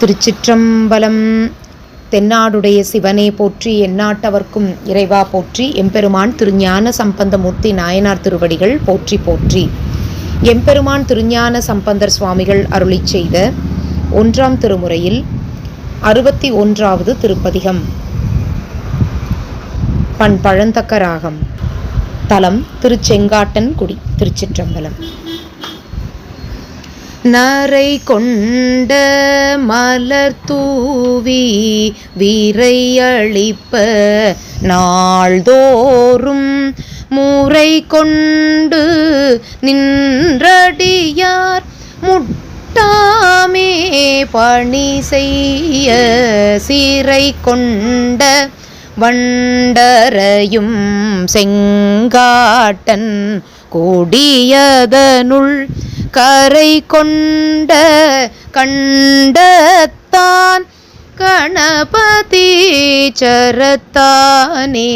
திருச்சிற்றம்பலம். தென்னாடுடைய சிவனே போற்றி எந்நாட்டவர்க்கும் இறைவா போற்றி எம்பெருமான் திருஞான சம்பந்தமூர்த்தி நாயனார் திருவடிகள் போற்றி போற்றி. எம்பெருமான் திருஞான சம்பந்தர் சுவாமிகள் அருளி செய்த ஒன்றாம் திருமுறையில் அறுபத்தி ஒன்றாவது திருப்பதிகம். பண் பழந்தக்க ராகம். தலம் திருச்செங்காட்டன் குடி திருச்சிற்றம்பலம். நரை கொண்ட மலர் தூவி வீரையளிப்ப நாள்தோறும் முறை கொண்டு நின்றடியார் முட்டாமே பணி செய்ய சீரை கொண்ட வண்டரையும் செங்காட்டன் கொடியதனுள் கரை கொண்ட கண்டத்தான் கணபதி சரத்தானே.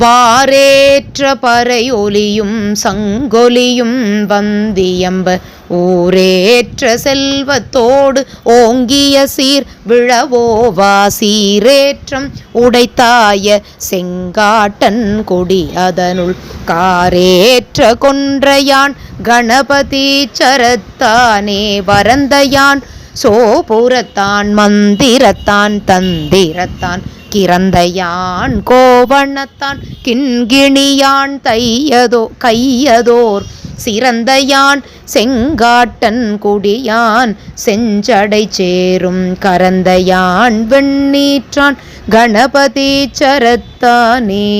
வாரேற்ற பறை ஒலியும் சங்கொலியும் வந்தியம்ப. ஊரேற்ற செல்வத்தோடு ஓங்கிய சீர் விழவோவா சீரேற்றம் உடைத்தாய செங்காட்டன் கொடி அதனுள். காரேற்ற கொன்றையான் கணபதி சரத்தானே வரந்தயான் சோபுரத்தான் மந்திரத்தான் தந்திரத்தான் கிரந்தையான் கோவணத்தான் கிண்கிணியான் தையதோ கையதோர் சிறந்தையான் செங்காட்டன் குடியான் செஞ்சடை சேரும் கரந்தையான் வெண்ணீற்றான் கணபதி சரத்தானே.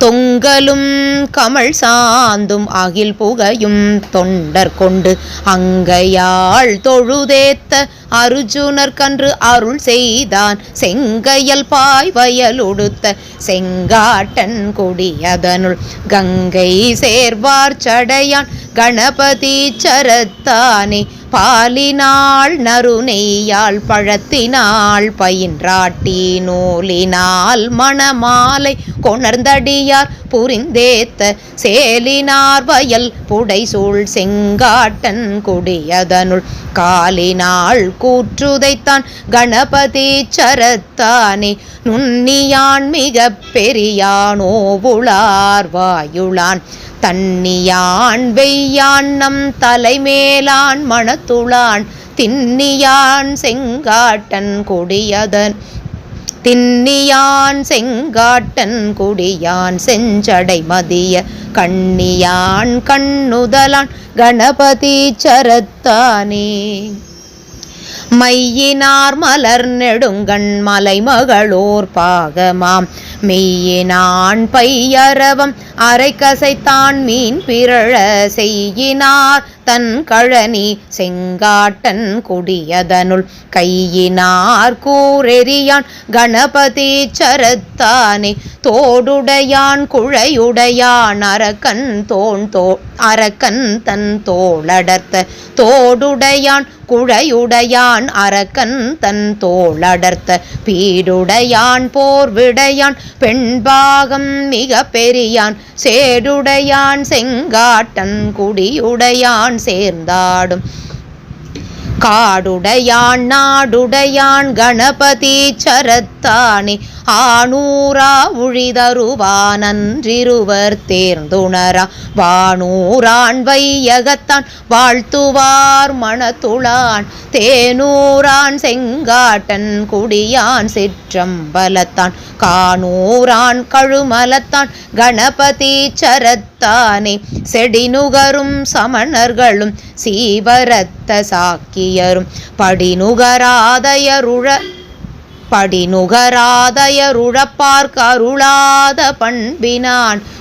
தொங்கலும் கமல் சாந்தும் அகில் புகையும் தொண்டர் கொண்டு அங்கையாள் தொழுதேத்த அருஜுனர் கன்று அருள் செய்தான். செங்கையல் பாய் வயல் உடுத்த செங்காட்டன் கொடியதனுள் கங்கை சேர்வார் சடையான். கணபதி சரத்தானே பாலினாள் நறுநெய்யாள் பழத்தினாள் பயின்றாட்டி நூலினால் மணமாலை கொணர்ந்தடியார் புரிந்தேத்த சேலினார் வயல் புடைசூழ் செங்காட்டன் குடியதனுள் காலினாள் கூற்றுதைத்தான் கணபதி சரத்தானே. நுண்ணியான் மிக பெரியானோவுளார் வாயுளான் தன்னியான் வெய்யான் நம் தலைமேலான் மணத்துளான் தின்னியான் செங்காட்டன் கொடியதன். தின்னியான் செங்காட்டன் குடியான் செஞ்சடை மதிய கண்ணியான் கண்ணுதலான் கணபதி சரத்தானே. மையினார் மலர் நெடுங்கண் மலைமகளோர் பாகமாம். மெய்யினான் பையரவம் அரை கசைத்தான் மீன் பிறழ செய்யினார். தன் கழனி செங்காட்டன் குடியதனுள் கையினார் கூரெறியான். கணபதி சரத்தானே தோடுடையான் குழையுடையான். அரக்கன் தோன் தோ அரக்கன் தன் தோளடர்த்த தோடுடையான் குழையுடையான் அரக்கன் தன் தோளடர்த்த பீடுடையான் போர் விடையான் பெண்பாகம் மிக பெரியான் சேடுடையான் செங்காட்டன் குடியுடையான் சேர்ந்தாடும். காடுடையான் நாடுடையான் கணபதி சரத்தானே ஆனூரா உழிதருவானன்றிருவர் தேர்ந்துணரா. வானூரான் வையகத்தான் வாழ்த்துவார் மணத்துளான். தேனூரான் செங்காட்டன் குடியான் சிற்றம்பலத்தான். கானூரான் கழுமலத்தான் கணபதி சரத்தானே. செடிநுகரும் சமணர்களும் சீவரத்த சாக்கியரும். படிநுகராதயருழ படிநுகராதயருழப்பார் கருளாத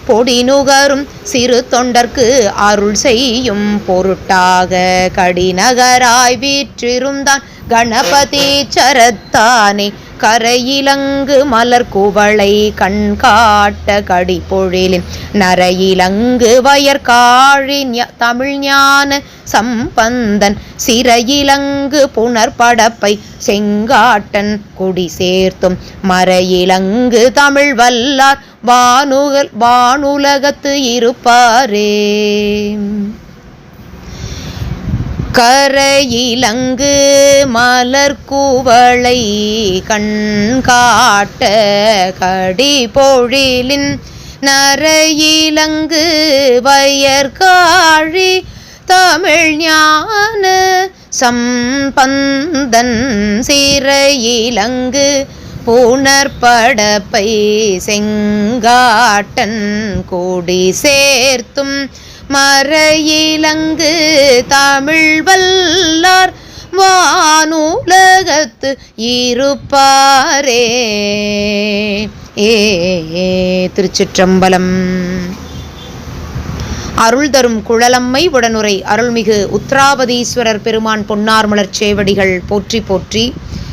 பொடி நுகரும் சிறு தொண்டர்க்கு அருள் செய்யும் பொருட்டாக கடிநகராய் வீற்றிருந்தான் கணபதி சரத்தானே. கரையிலங்கு மலர் குவளை கண் காட்ட கடி பொழிலின் நரையிலங்கு வயற்காழி தமிழ் ஞான சம்பந்தன் சிறையிலங்கு புனர்படப்பை செங்காட்டன் குடி சேர்த்தும். மறையிலங்கு தமிழ் வல்லார் வானுகல் வானுலகத்து இருப்பாரே. கரையிலங்கு மலர்கூவளை கண்காட்ட கடிபொழிலின் நரையிலங்கு வயற்காழி தமிழ் ஞான சம்பந்தன் சிறையிலங்கு புனர்படப்பை செங்காட்டன் கொடி சேர்த்தும் மறையிலங்கு தமிழ் வல்லார் வானுலகத்து இருப்பாரே. ஏ திருச்சிற்றம்பலம். அருள் தரும் குழலம்மை உடனுரை அருள்மிகு உத்ராபதீஸ்வரர் பெருமான் பொன்னார்மலர் சேவடிகள் போற்றி போற்றி.